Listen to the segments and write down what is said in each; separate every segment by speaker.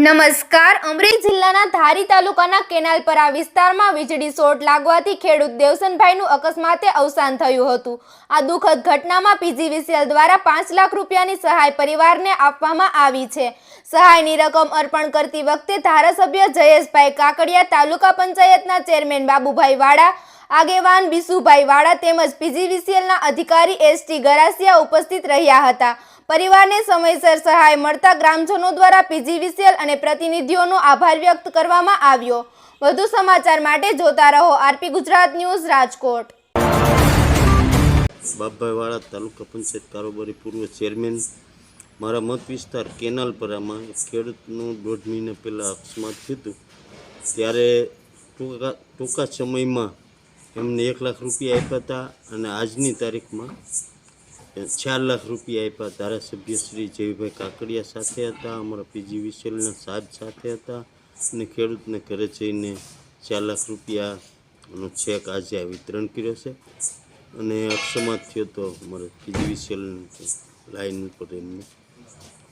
Speaker 1: નમસ્કાર. અમરેલી જિલ્લાના ધારી તાલુકાના કેનાલપરા વિસ્તારમાં વીજળી શોર્ટ લાગવાથી ખેડૂત દેવસનભાઈનું અકસ્માતે અવસાન થયું હતું. આ દુઃખદ ઘટનામાં પીજીવીસીએલ દ્વારા પાંચ લાખ રૂપિયાની સહાય પરિવારને આપવામાં આવી છે. સહાયની રકમ અર્પણ કરતી વખતે ધારાસભ્ય જયેશભાઈ કાકડિયા, તાલુકા પંચાયતના ચેરમેન બાબુભાઈ વાડા આગેવાન બિસુભાઈ વાડા તેમજ પીજીવીસીએલના અધિકારી એસટી ગરાસિયા ઉપસ્થિત રહ્યા હતા. પરિવારને સમયસર સહાય મળતા ગ્રામજનો દ્વારા પીજીવીસીએલ અને પ્રતિનિધિઓનો આભાર વ્યક્ત કરવામાં આવ્યો. વધુ સમાચાર માટે જોતા રહો આરપી ગુજરાત ન્યૂઝ રાજકોટ.
Speaker 2: બાપભાઈ તાલુકા પંચાયત કારોબારી પૂર્વ ચેરમેન. મારા મત વિસ્તાર કેનાલપરામાં ખેડૂતનું દોઢ મહિના પહેલાં અકસ્માત થયું. હતું ત્યારે ટૂંકા ટૂંકા સમયમાં એમને એક લાખ રૂપિયા આપ્યા હતા અને આજની તારીખમાં ચાર લાખ રૂપિયા આપ્યા. ધારાસભ્ય શ્રી જયભાઈ કાકડિયા સાથે હતા, અમારા પીજી વિસેલના સાહેબ સાથે હતા અને ખેડૂતને ઘરે જઈને ચાર લાખ રૂપિયાનો ચેક આજે વિતરણ કર્યો છે. અને અક્ષમાત થયો તો અમારે પીજીવીસીએલ લાઈન ઉપર એમને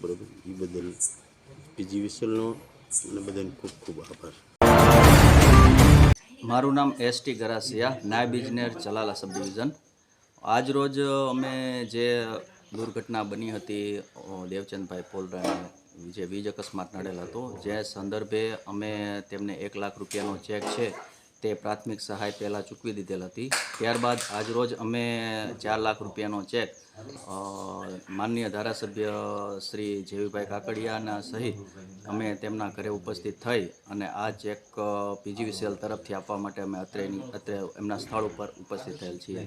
Speaker 2: બરોબર એ બદલ પીજીવીસીએલનો અને બધાને ખૂબ ખૂબ આભાર.
Speaker 3: મારું નામ એસ ટી ગરાસિયા, નાયબ ઇજનેર, ચલાલા સબ આજ રોજ અમે જે દુર્ઘટના બની હતી દેવચંદભાઈ પોલરાને જે વીજ અકસ્માત નડેલ હતો, જે સંદર્ભે અમે તેમને એક લાખ રૂપિયાનો ચેક છે તે પ્રાથમિક સહાય પહેલાં ચૂકવી દીધેલ હતી. ત્યારબાદ આજરોજ અમે ચાર લાખ રૂપિયાનો ચેક માનનીય ધારાસભ્ય શ્રી જેવીભાઈ કાકડિયાના સહિત અમે તેમના ઘરે ઉપસ્થિત થઈ અને આ ચેક પીજીવીસીએલ તરફથી આપવા માટે અમે અત્રેની, અત્રે એમના સ્થળ ઉપર ઉપસ્થિત થયેલ છીએ.